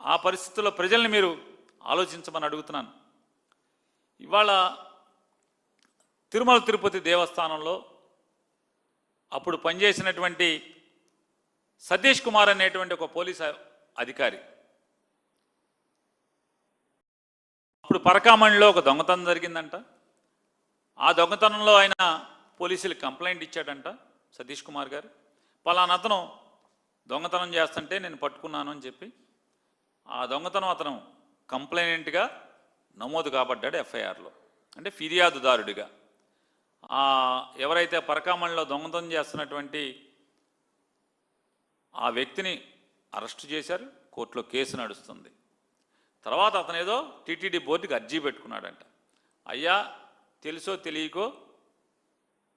ఆ పరిస్థితుల్లో ప్రజల్ని మీరు ఆలోచించమని అడుగుతున్నాను. ఇవాళ తిరుమల తిరుపతి దేవస్థానంలో అప్పుడు పనిచేసినటువంటి సతీష్ కుమార్ అనేటువంటి ఒక పోలీస్ అధికారి. అప్పుడు పరకామణిలో ఒక దొంగతనం జరిగిందంట. ఆ దొంగతనంలో ఆయన పోలీసులకు కంప్లైంట్ ఇచ్చాడంట సతీష్ కుమార్ గారు. పలానా అతను దొంగతనం చేస్తుంటే నేను పట్టుకున్నాను అని చెప్పి ఆ దొంగతనం అతను కంప్లైనెంట్గా నమోదు కాబడ్డాడు ఎఫ్ఐఆర్లో. అంటే ఫిర్యాదుదారుడిగా. ఆ ఎవరైతే పరకామణిలో దొంగతనం చేస్తున్నటువంటి ఆ వ్యక్తిని అరెస్ట్ చేశారు కోర్టులో కేసు నడుస్తుంది. తర్వాత అతను ఏదో టీటీడీ బోర్డుకి అర్జీ పెట్టుకున్నాడంట. అయ్యా తెలుసో తెలియకో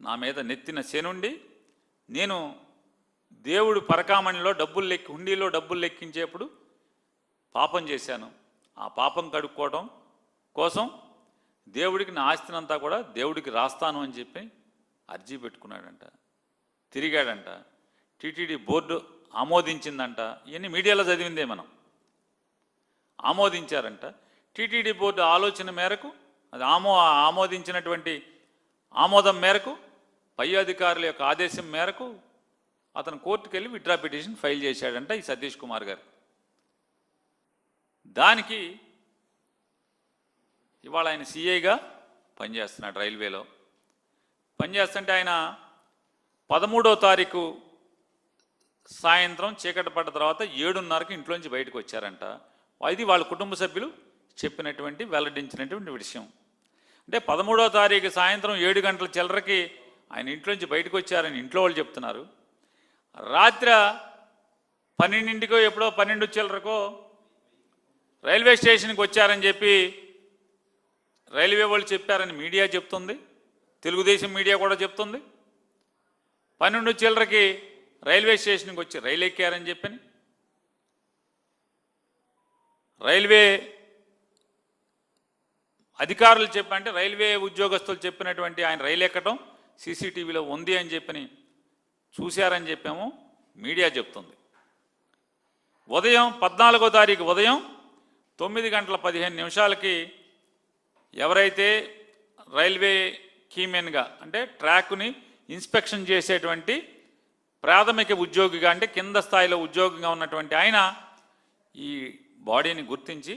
నా మీద నెత్తిన శనుండి నేను దేవుడు పరకామణిలో డబ్బులు లెక్కి హుండీలో డబ్బులు లెక్కించేప్పుడు పాపం చేశాను. ఆ పాపం కడుక్కోవడం కోసం దేవుడికి నా ఆస్తినంతా కూడా దేవుడికి రాస్తాను అని చెప్పి అర్జీ పెట్టుకున్నాడంట. తిరిగాడంట. TTD board ఆమోదించిందంట. ఇవన్నీ మీడియాలో చదివిందే మనం. ఆమోదించారంట. టీటీడీ బోర్డు ఆలోచన మేరకు అది ఆమో ఆమోదించినటువంటి ఆమోదం మేరకు పై అధికారుల యొక్క ఆదేశం మేరకు అతను కోర్టుకెళ్ళి వెళ్ళి పిటిషన్ ఫైల్ చేశాడంట ఈ సతీష్ కుమార్ గారు. దానికి ఇవాళ ఆయన సీఐగా పనిచేస్తున్నాడు రైల్వేలో. పనిచేస్తుంటే ఆయన పదమూడో తారీఖు సాయంత్రం చీకటి పడ్డ తర్వాత ఏడున్నరకు ఇంట్లోంచి బయటకు వచ్చారంట. ఇది వాళ్ళ కుటుంబ సభ్యులు చెప్పినటువంటి వెల్లడించినటువంటి విషయం. అంటే పదమూడో తారీఖు సాయంత్రం ఏడు గంటల చిల్లరకి ఆయన ఇంట్లోంచి బయటకు వచ్చారని ఇంట్లో వాళ్ళు చెప్తున్నారు. రాత్రి పన్నెండింటికో ఎప్పుడో పన్నెండు చిల్లరకో రైల్వే స్టేషన్కి వచ్చారని చెప్పి రైల్వే వాళ్ళు చెప్పారని మీడియా చెప్తుంది. తెలుగుదేశం మీడియా కూడా చెప్తుంది. పన్నెండు చిల్లరకి రైల్వే స్టేషన్కి వచ్చి రైలు ఎక్కారని చెప్పని. రైల్వే అధికారులు చెప్పంటే రైల్వే ఉద్యోగస్తులు చెప్పినటువంటి ఆయన రైలు ఎక్కడం సీసీటీవీలో ఉంది అని చెప్పని చూశారని చెప్పాము. మీడియా చెప్తుంది. ఉదయం పద్నాలుగో తారీఖు ఉదయం తొమ్మిది గంటల పదిహేను నిమిషాలకి ఎవరైతే రైల్వే కీమెన్గా అంటే ట్రాక్ని ఇన్స్పెక్షన్ చేసేటువంటి ప్రాథమిక ఉద్యోగిగా అంటే కింద స్థాయిలో ఉద్యోగిగా ఉన్నటువంటి ఆయన ఈ బాడీని గుర్తించి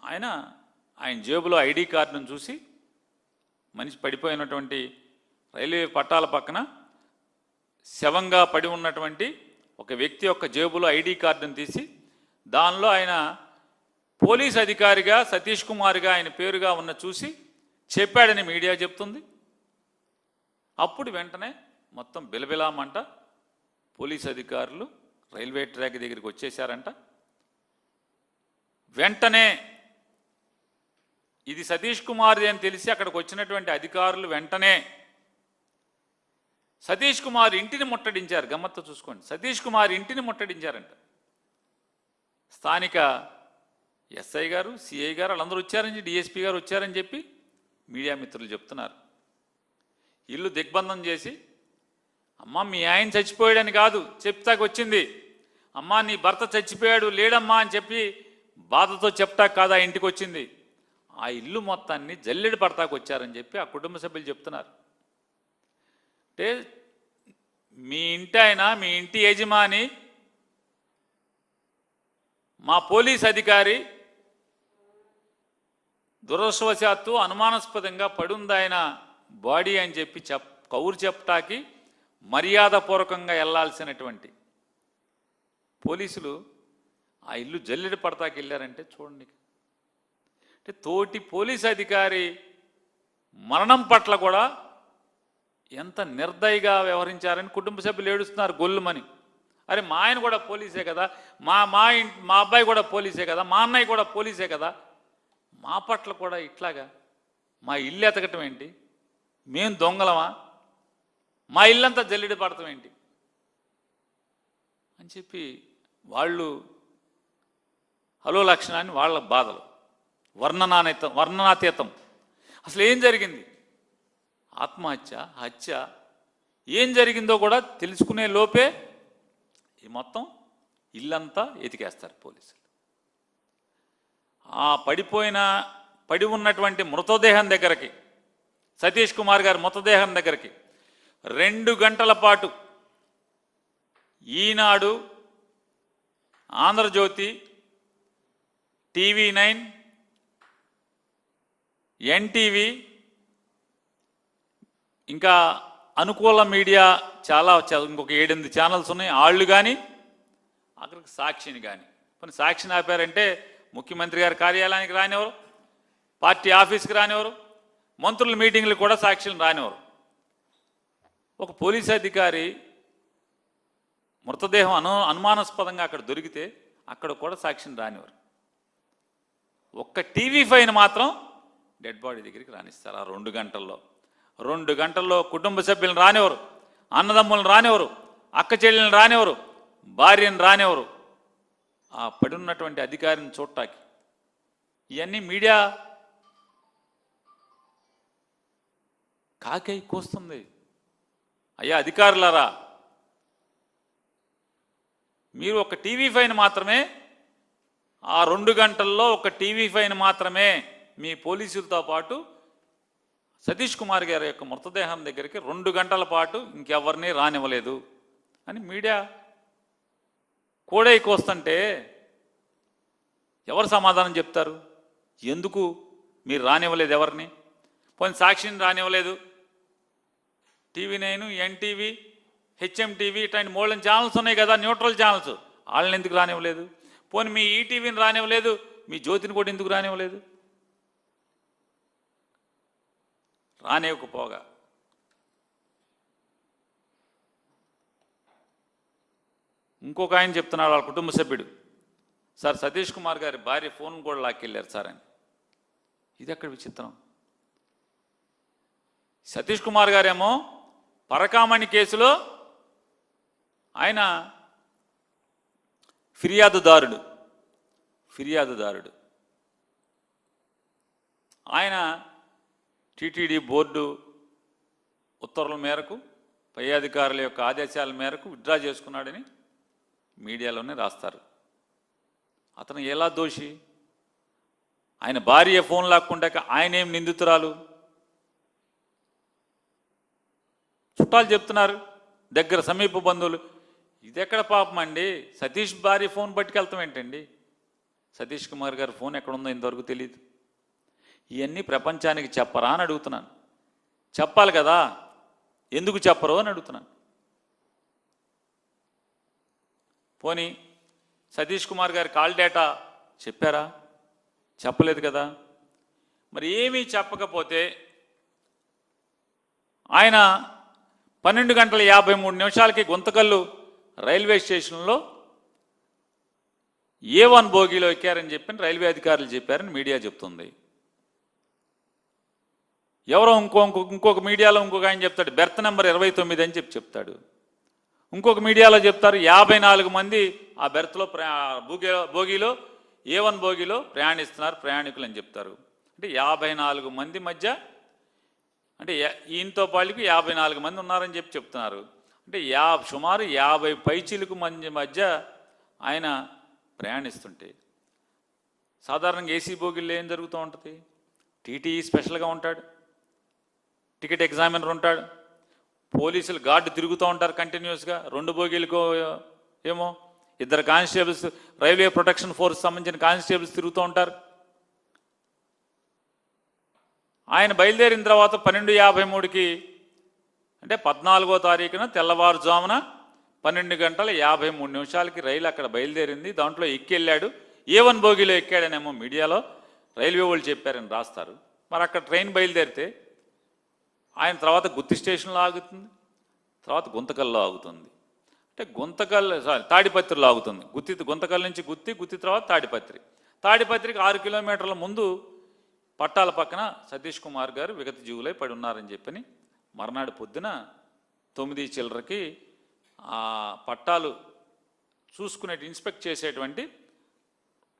ఆయన ఆయన జేబులో ఐడి కార్డును చూసి మనిషి పడిపోయినటువంటి రైల్వే పట్టాల పక్కన శవంగా పడి ఉన్నటువంటి ఒక వ్యక్తి యొక్క జేబులో ఐడి కార్డును తీసి దానిలో ఆయన పోలీస్ అధికారిగా సతీష్ కుమార్గా ఆయన పేరుగా ఉన్న చూసి చెప్పాడని మీడియా చెప్తుంది. అప్పుడు వెంటనే మొత్తం బిలబిలామంట. పోలీస్ అధికారులు రైల్వే ట్రాక్ దగ్గరికి వచ్చేసారంట వెంటనే ఇది సతీష్ కుమార్ది అని తెలిసి అక్కడికి వచ్చినటువంటి అధికారులు వెంటనే సతీష్ కుమార్ ఇంటిని ముట్టడించారు. గమ్మత్తు చూసుకోండి. సతీష్ కుమార్ ఇంటిని ముట్టడించారంట. స్థానిక ఎస్ఐ గారు సిఐ గారు వాళ్ళందరూ వచ్చారని డిఎస్పీ గారు వచ్చారని చెప్పి మీడియా మిత్రులు చెప్తున్నారు. ఇల్లు దిగ్బంధం చేసి అమ్మ మీ ఆయన చచ్చిపోయాడని కాదు చెప్తాకు వచ్చింది. అమ్మా నీ భర్త చచ్చిపోయాడు లేడమ్మా అని చెప్పి బాధతో చెప్తా కాదా ఇంటికి వచ్చింది. ఆ ఇల్లు మొత్తాన్ని జల్లెడి పడతాకు వచ్చారని చెప్పి ఆ కుటుంబ సభ్యులు చెప్తున్నారు. అంటే మీ ఇంటి ఆయన మీ ఇంటి యజమాని మా పోలీస్ అధికారి దురదృష్టవశాత్తు అనుమానాస్పదంగా పడుందాయన బాడీ అని చెప్పి చెప్ కౌరు చెప్పటాకి మర్యాదపూర్వకంగా వెళ్ళాల్సినటువంటి పోలీసులు ఆ ఇల్లు జల్లెడ పడతాకి వెళ్ళారంటే చూడండి. అంటే తోటి పోలీస్ అధికారి మరణం పట్ల కూడా ఎంత నిర్దయగా వ్యవహరించారని కుటుంబ సభ్యులు ఏడుస్తున్నారు గొల్లుమని. అరే మా ఆయన కూడా పోలీసే కదా మా మా ఇంటి మా అబ్బాయి కూడా పోలీసే కదా మా అన్నయ్య కూడా పోలీసే కదా మా పట్ల కూడా ఇట్లాగా మా ఇల్లు ఎతకటం ఏంటి? మేము దొంగలమా? మా ఇల్లంతా జల్లిడి పడటం ఏంటి? అని చెప్పి వాళ్ళు హలో లక్షణాన్ని వాళ్ళ బాధలు. వర్ణనానేతం వర్ణనాతీతం. అసలు ఏం జరిగింది? ఆత్మహత్య హత్య ఏం జరిగిందో కూడా తెలుసుకునే లోపే ఈ మొత్తం ఇల్లంతా ఎతికేస్తారు పోలీసులు. ఆ పడిపోయిన పడి ఉన్నటువంటి మృతదేహం దగ్గరికి సతీష్ కుమార్ గారి మృతదేహం దగ్గరికి రెండు గంటల పాటు Eenadu Andhrajyothi TV nine NTV ఇంకా అనుకూల మీడియా చాలా ఇంకొక ఏడెనిమిది ఛానల్స్ ఉన్నాయి. వాళ్ళు కానీ అక్కడికి సాక్షిని కానీ కొన్ని సాక్షిని ఆపారంటే ముఖ్యమంత్రి గారి కార్యాలయానికి రానివ్వరు పార్టీ ఆఫీస్కి రానివ్వరు మంత్రుల మీటింగ్లు కూడా సాక్షులు రానివ్వరు ఒక పోలీస్ అధికారి మృతదేహం అను అనుమానాస్పదంగా అక్కడ దొరికితే అక్కడ కూడా సాక్షిని రానివ్వరు ఒక్క టీవీ ఫైన్ మాత్రం డెడ్ బాడీ దగ్గరికి రాణిస్తారు ఆ రెండు గంటల్లో. రెండు గంటల్లో కుటుంబ సభ్యులను రానివ్వరు అన్నదమ్ములను రానివ్వరు అక్క చెల్లెలను రానివ్వరు భార్యను రానివ్వరు ఆ పడున్నటువంటి అధికారిని చూడటానికి. ఇవన్నీ మీడియా కాకై కోస్తుంది. అయ్యా అధికారులారా మీరు ఒక టీవీ ఫైన్ మాత్రమే ఆ రెండు గంటల్లో ఒక టీవీ ఫైన్ మాత్రమే మీ పోలీసులతో పాటు సతీష్ కుమార్ గారి యొక్క మృతదేహం దగ్గరికి రెండు గంటల పాటు ఇంకెవరిని రానివ్వలేదు అని మీడియా కోడై కోస్తుంటే ఎవరు సమాధానం చెప్తారు? ఎందుకు? మీరు రానివ్వలేదు ఎవరిని? పోనీ సాక్షిని రానివ్వలేదు. TV nine NTV HM TV ఇట్లాంటి మూడు ఛానల్స్ ఉన్నాయి కదా న్యూట్రల్ ఛానల్స్. వాళ్ళని ఎందుకు రానివ్వలేదు? పోనీ మీ ఈటీవీని రానివ్వలేదు మీ జ్యోతిని కూడా ఎందుకు రానివ్వలేదు? రానివ్వకపోగా. ఇంకొక ఆయన చెప్తున్నాడు వాళ్ళ కుటుంబ సభ్యుడు. సార్ సతీష్ కుమార్ గారి భార్య ఫోన్ కూడా లాక్కెళ్ళారు సార్ అని. ఇది అక్కడ విచిత్రం? సతీష్ కుమార్ గారేమో పరకామణి కేసులో ఆయన ఫిర్యాదుదారుడు. ఫిర్యాదుదారుడు. ఆయన టీటీడీ బోర్డు ఉత్తర్వుల మేరకు పై అధికారుల యొక్క ఆదేశాల మేరకు విత్డ్రా చేసుకున్నాడని మీడియాలోనే రాస్తారు. అతను ఎలా దోషి? ఆయన భార్య ఫోన్ లాక్కుంటాక ఆయనేం నిందితురాలు? చుట్టాలు చెప్తున్నారు దగ్గర సమీప బంధువులు. ఇది ఎక్కడ పాపం అండి? సతీష్ భార్య ఫోన్ పట్టుకెళ్తాం ఏంటండి? సతీష్ కుమార్ గారి ఫోన్ ఎక్కడుందో ఇంతవరకు తెలియదు ఇవన్నీ ప్రపంచానికి చెప్పరా అని అడుగుతున్నాను. చెప్పాలి కదా? ఎందుకు చెప్పరు అని అడుగుతున్నాను. పోనీ సతీష్ కుమార్ గారి కాల్ డేటా చెప్పారా? చెప్పలేదు కదా. మరి ఏమీ చెప్పకపోతే ఆయన పన్నెండు గంటల యాభై మూడు నిమిషాలకి గుంతకల్లు రైల్వే స్టేషన్లో ఏ వన్ బోగీలో ఎక్కారని చెప్పి రైల్వే అధికారులు చెప్పారని మీడియా చెప్తుంది. ఎవరో ఇంకో ఇంకొక మీడియాలో ఇంకొక ఆయన చెప్తాడు బెర్త్ నెంబర్ ఇరవై తొమ్మిది అని చెప్పి చెప్తాడు. ఇంకొక మీడియాలో చెప్తారు యాభై నాలుగు మంది ఆ బెర్త్లో ప్రయా భోగిలో భోగిలో ఏ వన్ భోగిలో ప్రయాణిస్తున్నారు ప్రయాణికులు అని చెప్తారు. అంటే యాభై నాలుగు మంది మధ్య అంటే ఈయనతో పాళ్ళకి యాభై నాలుగు మంది ఉన్నారని చెప్పి చెప్తున్నారు. అంటే యా సుమారు యాభై పైచీలకు మంది మధ్య ఆయన ప్రయాణిస్తుంటే సాధారణంగా ఏసీ బోగిల్లో ఏం జరుగుతూ ఉంటుంది? టీటీఈ స్పెషల్గా ఉంటాడు టికెట్ ఎగ్జామినర్ ఉంటాడు పోలీసులు గార్డు తిరుగుతూ ఉంటారు కంటిన్యూస్గా రెండు బోగీలకు ఏమో ఇద్దరు కానిస్టేబుల్స్ రైల్వే ప్రొటెక్షన్ ఫోర్స్ సంబంధించిన కానిస్టేబుల్స్ తిరుగుతూ ఉంటారు. ఆయన బయలుదేరిన తర్వాత పన్నెండు యాభై మూడుకి అంటే పద్నాలుగో తారీఖున తెల్లవారుజామున పన్నెండు గంటల యాభై మూడు నిమిషాలకి రైలు అక్కడ బయలుదేరింది. దాంట్లో ఎక్కెళ్ళాడు. ఏ వన్ బోగిలో ఎక్కాడనేమో మీడియాలో రైల్వే వాళ్ళు చెప్పారని రాస్తారు. మరి అక్కడ ట్రైన్ బయలుదేరితే ఆయన తర్వాత గుత్తి స్టేషన్లో ఆగుతుంది తర్వాత గుంతకల్లో ఆగుతుంది. అంటే గుంతకల్ సారీ తాడిపత్రిలో ఆగుతుంది. గుత్తి గుంతకల్ నుంచి గుత్తి గుత్తి తర్వాత తాడిపత్రి. తాడిపత్రికి ఆరు కిలోమీటర్ల ముందు పట్టాల పక్కన సతీష్ కుమార్ గారు విగత జీవులై పడి ఉన్నారని చెప్పని మర్నాడు పొద్దున తొమ్మిది చిల్లరకి ఆ పట్టాలు చూసుకునే ఇన్స్పెక్ట్ చేసేటువంటి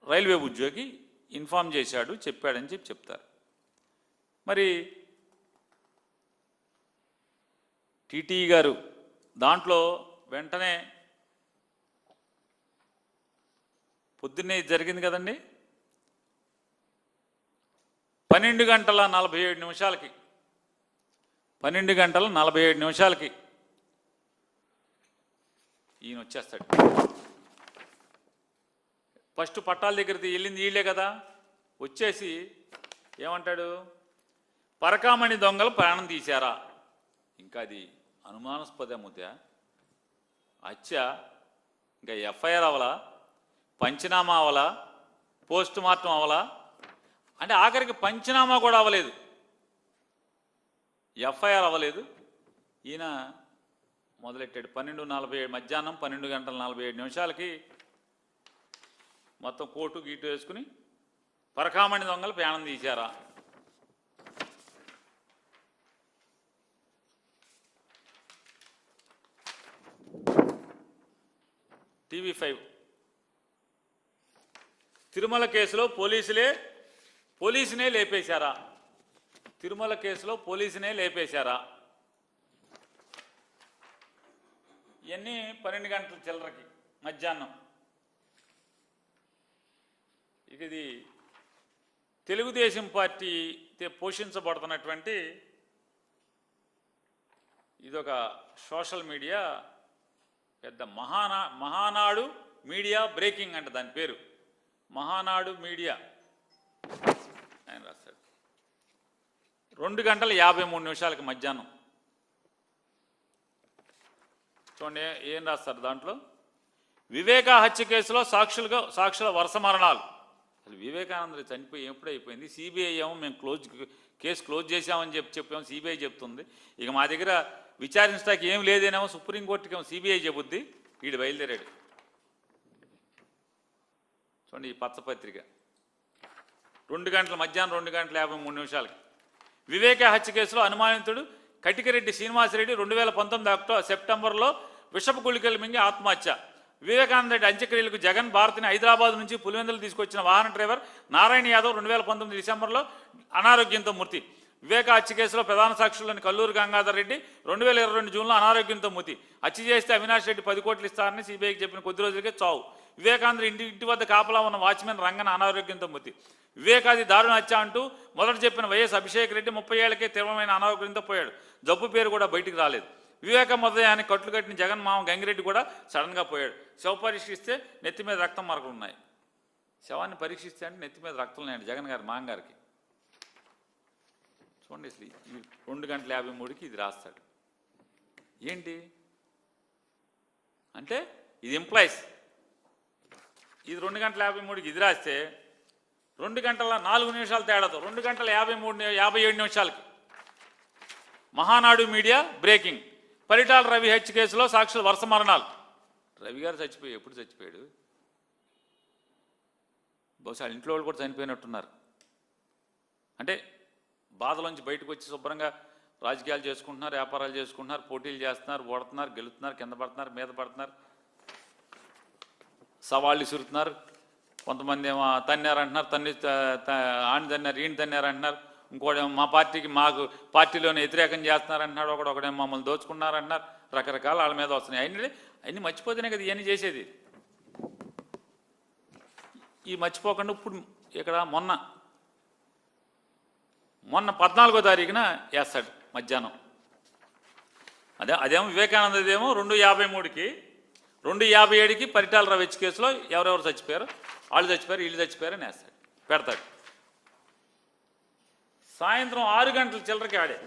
రైల్వే ఉద్యోగి ఇన్ఫామ్ చేశాడు చెప్పాడని చెప్పి చెప్తారు. మరి టీటీ గారు దాంట్లో వెంటనే పొద్దున్నే ఇది జరిగింది కదండి? పన్నెండు గంటల నలభై ఏడు నిమిషాలకి. పన్నెండు గంటల నలభై ఏడు నిమిషాలకి ఈయన వచ్చేస్తాడు. ఫస్ట్ పట్టాల దగ్గర వెళ్ళింది వీళ్ళే కదా. వచ్చేసి ఏమంటాడు? పరకామణి దొంగలు ప్రాణం తీశారా? ఇంకా అది అనుమానాస్పద ముద్ద హత్య ఇంకా ఎఫ్ఐఆర్ అవలా పంచనామా అవలా పోస్ట్ మార్టం అవలా అంటే ఆఖరికి పంచనామా కూడా అవ్వలేదు. ఎఫ్ఐఆర్ అవ్వలేదు. ఈయన మొదలెట్టాడు? పన్నెండు నలభై ఏడు మధ్యాహ్నం పన్నెండు గంటల నలభై ఏడు నిమిషాలకి మొత్తం కోటు గీటు వేసుకుని పరకామణి దొంగలు ప్రాణం తీశారా? TV five. తిరుమల కేసులో పోలీసులే పోలీసునే లేపేశారా? తిరుమల కేసులో పోలీసునే లేపేశారా? ఇవన్నీ పన్నెండు గంటల చిల్లరకి మధ్యాహ్నం? ఇక ఇది తెలుగుదేశం పార్టీ పోషించబడుతున్నటువంటి ఇదొక సోషల్ మీడియా పెద్ద మహానా మహానాడు మీడియా బ్రేకింగ్ అంట దాని పేరు. మహానాడు మీడియా. ఆయన రాస్తాడు రెండు గంటల యాభై మూడు నిమిషాలకి మధ్యాహ్నం. చూడండి ఏం రాస్తారు దాంట్లో? వివేక హత్య కేసులో సాక్షులుగా సాక్షుల వరుస మరణాలు. అసలు వివేకానంద చనిపోయి ఎప్పుడైపోయింది సిబిఐ ఏమో మేము క్లోజ్ కేసు క్లోజ్ చేసామని చెప్పి చెప్పాము సిబిఐ చెప్తుంది. ఇక మా దగ్గర విచారించడానికి ఏం లేదేనేమో సుప్రీంకోర్టుకి ఏమో సిబిఐ చెబుద్ది. వీడు బయలుదేరాడు. చూడండి ఈ పత్రపత్రిక రెండు గంటల మధ్యాహ్నం రెండు గంటల యాభై మూడు నిమిషాలకి. వివేక హత్య కేసులో అనుమానితుడు కటికిరెడ్డి శ్రీనివాసరెడ్డి రెండు వేల పంతొమ్మిది అక్టో సెప్టెంబర్లో విషపు గుళికలు మింగి ఆత్మహత్య. వివేకానంద రెడ్డి అంత్యక్రియలకు జగన్ భారతిని హైదరాబాద్ నుంచి పులివెందులు తీసుకొచ్చిన వాహన డ్రైవర్ నారాయణ యాదవ్ రెండు వేల పంతొమ్మిది డిసెంబర్లో అనారోగ్యంతో మృతి. వివేక హత్య కేసులో ప్రధాన సాక్షులని కల్లూరు గంగాధర్ రెడ్డి రెండు వేల ఇరవై రెండు జూన్లో అనారోగ్యంతో మృతి. హత్య చేస్తే అవినాష్ రెడ్డి పది కోట్లు ఇస్తారని సిబిఐకి చెప్పిన కొద్ది రోజులకే చావు. వివేకాంధ్ర ఇంటి ఇంటి వద్ద కాపలా ఉన్న వాచ్మెన్ రంగన అనారోగ్యంతో మృతి. వివేకాది దారుణ హత్య అంటూ మొదట చెప్పిన వైఎస్ అభిషేక్ రెడ్డి ముప్పై ఏళ్ళకే తీవ్రమైన అనారోగ్యంతో పోయాడు. జబ్బు పేరు కూడా బయటికి రాలేదు. వివేక మృతదేహానికి కట్లు కట్టిన జగన్ మామ గంగిరెడ్డి కూడా సడన్గా పోయాడు. శవ పరీక్షిస్తే నెత్తి మీద రక్తం మరకలు ఉన్నాయి శవాన్ని పరీక్షిస్తే అంటే నెత్తి మీద రక్తం లేండి జగన్ గారి మామగారికి. చూడండి అసలు ఈ రెండు గంటల యాభై మూడుకి ఇది రాస్తాడు. ఏంటి? అంటే ఇది ఎంప్లాయీస్ ఇది రెండు గంటల యాభై మూడుకి ఇది రాస్తే రెండు గంటల నాలుగు నిమిషాల తేడాతో రెండు గంటల యాభై మూడు యాభై ఏడు నిమిషాలకి. Mahanadu media breaking. Paritala Ravi హెచ్ కేసులో సాక్షులు వరుస మరణాలు. రవి గారు చచ్చిపోయి ఎప్పుడు చచ్చిపోయాడు? బహుశా ఇంట్లో వాళ్ళు కూడా చనిపోయినట్టున్నారు. అంటే బాధలోంచి బయటకు వచ్చి శుభ్రంగా రాజకీయాలు చేసుకుంటున్నారు వ్యాపారాలు చేసుకుంటున్నారు పోటీలు చేస్తున్నారు ఓడుతున్నారు గెలుతున్నారు కింద పడుతున్నారు మీద పడుతున్నారు. సవాళ్ళు ఇసురుతున్నారు కొంతమంది ఏమో తన్నారు అంటున్నారు తన్ని ఆని తన్నారు ఈయన తన్నారు అంటున్నారు. ఇంకోడేమో మా పార్టీకి మాకు పార్టీలోనే వ్యతిరేకం చేస్తున్నారు అంటున్నాడు ఒకడు ఒకడేమో మమ్మల్ని దోచుకున్నారు అంటున్నారు. రకరకాల వాళ్ళ మీద వస్తున్నాయి. అన్ని అన్ని మర్చిపోతేనే కదా ఇవన్నీ చేసేది. ఈ మర్చిపోకుండా ఇప్పుడు ఇక్కడ మొన్న మొన్న పద్నాలుగో తారీఖున వేస్తాడు మధ్యాహ్నం. అదే అదేమో వివేకానందదేమో రెండు యాభై మూడుకి రెండు యాభై ఏడుకి పరిటాల రవిచ్ కేసులో ఎవరెవరు చచ్చిపోయారు? వాళ్ళు చచ్చిపోయారు వీళ్ళు చచ్చిపోయారు అని వేస్తాడు పెడతాడు. సాయంత్రం ఆరు గంటల చిల్లరకి ఆడే.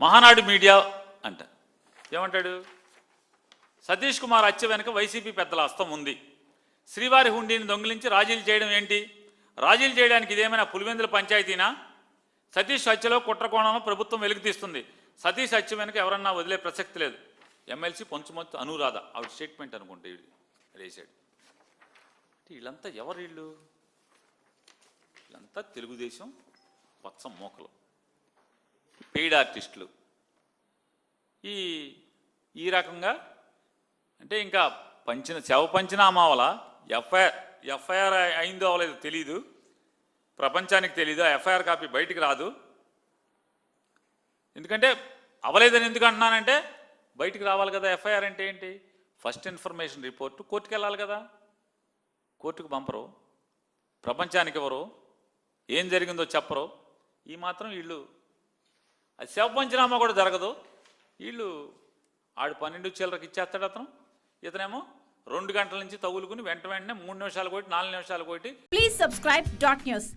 మహానాడు మీడియా అంట. ఏమంటాడు? సతీష్ కుమార్ హత్య వెనుక వైసీపీ పెద్దల హస్తం ఉంది. శ్రీవారి హుండీని దొంగిలించి రాజీలు చేయడం ఏంటి? రాజీలు చేయడానికి ఇదేమైనా పులివెందుల పంచాయతీనా? సతీష్ హత్యలో కుట్రకోణంలో ప్రభుత్వం వెలుగుతీస్తుంది సతీష్ హత్య వెనుక ఎవరన్నా వదిలే ప్రసక్తి లేదు. ఎమ్మెల్సీ పొంచుమొత్తు అనురాధ ఆవిడ స్టేట్మెంట్ అనుకుంటే రేసాడు. అంటే వీళ్ళంతా ఎవరు వీళ్ళు? వీళ్ళంతా తెలుగుదేశం వత్సం మోకలు. పెయిడ్ ఆర్టిస్టులు. ఈ ఈ రకంగా అంటే ఇంకా పంచిన శవ పంచిన అమావల ఎఫ్ఐఆర్ ఎఫ్ఐఆర్ అయిందో అవ్వలేదో తెలీదు. ప్రపంచానికి తెలీదు. ఆ ఎఫ్ఐఆర్ కాపీ బయటికి రాదు. ఎందుకంటే అవ్వలేదని ఎందుకు అంటున్నానంటే బయటికి రావాలి కదా ఎఫ్ఐఆర్ అంటే ఏంటి? ఫస్ట్ ఇన్ఫర్మేషన్ రిపోర్ట్ కోర్టుకు వెళ్ళాలి కదా. కోర్టుకు పంపరు. ప్రపంచానికి ఎవరు? ఏం జరిగిందో చెప్పరు. ఈ మాత్రం వీళ్ళు అది శవ పంచనామా కూడా జరగదు. వీళ్ళు ఆడు పన్నెండు చిల్లరకి ఇచ్చేస్తాడు అతను. ఇతనేమో రెండు గంటల నుంచి తగులుకుని వెంట వెంటనే మూడు నిమిషాలు కొట్టి నాలుగు నిమిషాలు కొట్టి. Please subscribe dot news